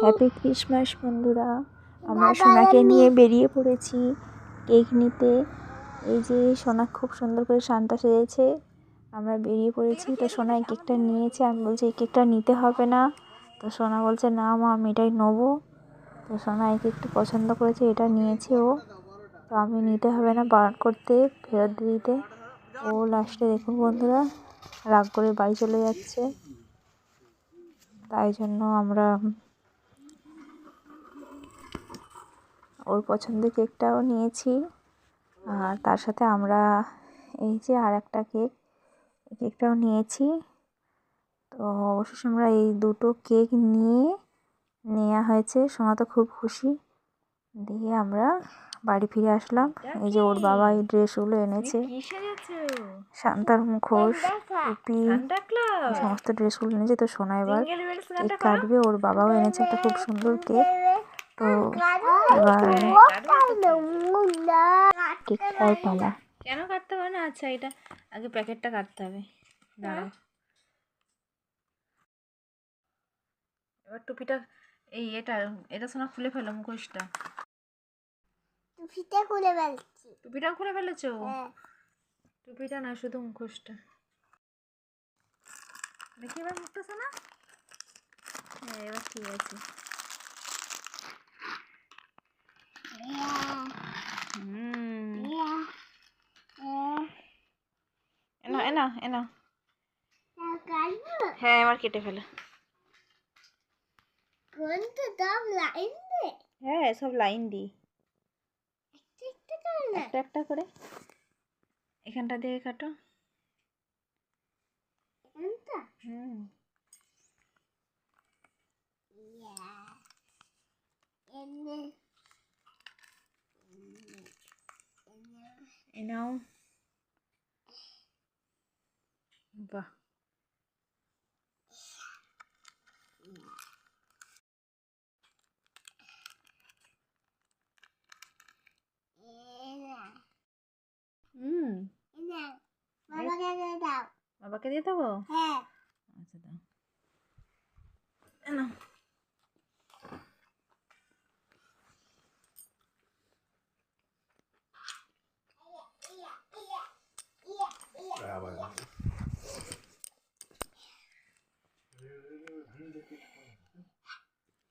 Happy Christmas বন্ধুরা। আমরা সোনাকে নিয়ে বেরিয়ে পড়েছি কেক নিতে। এই যে সোনা খুব সুন্দর করে সানটা সেজেছে। আমরা বেরিয়ে পড়েছি তো সোনা এই কেকটা নিয়েছে। আমি বলছি এই কেকটা নিতে হবে না। তো সোনা বলছে না মা আমি এটাই নেব। তো সোনা এই কেকটা পছন্দ করেছে এটা নিয়েছে ও। তো আমি নিতে হবে না বারণ করতে ফেরত দিতে। ও লাস্টে দেখুন বন্ধুরা রাগ করে বাড়ি চলে যাচ্ছে। তাই জন্য আমরা ওর পছন্দের কেকটাও নিয়েছি। আর তার সাথে আমরা এই যে আর একটা কেক কেকটাও নিয়েছি। তো অবশেষে আমরা এই দুটো কেক নিয়ে নেওয়া হয়েছে। সোনা তো খুব খুশি। দিয়ে আমরা বাড়ি ফিরে আসলাম। এই যে ওর বাবা এই ড্রেসগুলো এনেছে। শান্তার মুখোশ টুপি সমস্ত ড্রেসগুলো এনেছে। তো সোনা এবার কেক কাটবে। ওর বাবাও এনেছে একটা খুব সুন্দর কেক। তো এবার কেক খাওয়ার পালা কেন কাটতে হবে না? আচ্ছা এটা আগে প্যাকেটটা কাটতে হবে। দাঁড়াও। এবার টুপিটা এই এটা এটা শোনা খুলে ফেলো মুখোশটা ফিতে খুলে ফেলছি। টুপিটাও খুলে ফেলেছো? হ্যাঁ। টুপিটা না শুধু মুখোশটা। দেখি এবার মুখটা শোনা হ্যাঁ এবার ঠিক আছে হুম এনা এনা হ্যাঁ এবার কেটে ফেলো। কোনটা দাম লাইন দে হ্যাঁ সব লাইন দিই। একটা একটা করে। এখানটা দিয়ে কাটো। হুম। এ বাহ এনা হুম এনা বাবাকে দিয়ে দাও বাবাকে দিয়ে দেবো হ্যাঁ আচ্ছা দাও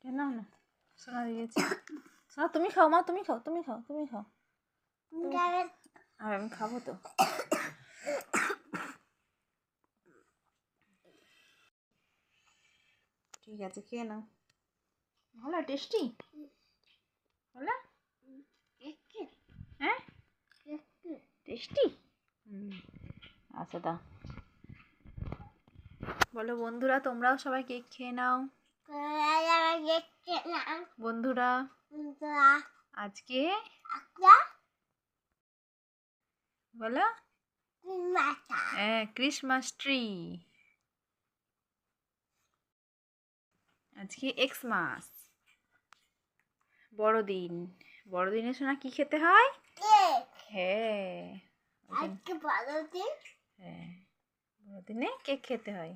কেন না? সোনা দিয়েছি। সোনা তুমি খাও মা তুমি খাও তুমি খাও তুমি খাও। আর আমি খাব তো। ঠিক আছে খেয়ে নাও। ভালো টেস্টি ভালো? হ্যাঁ? টেস্টি আচ্ছা দাও। বলো বন্ধুরা তোমরাও সবাই কেক খেয়ে নাও। না বন্ধুরা আজকে বলো। হ্যাঁ ক্রিসমাস ট্রি আজকে এক্স মাস বড়দিন বড়দিনের সময় কি খেতে হয়? কেক হ্যাঁ আজকে হ্যাঁ বড়দিনে কেক খেতে হয়।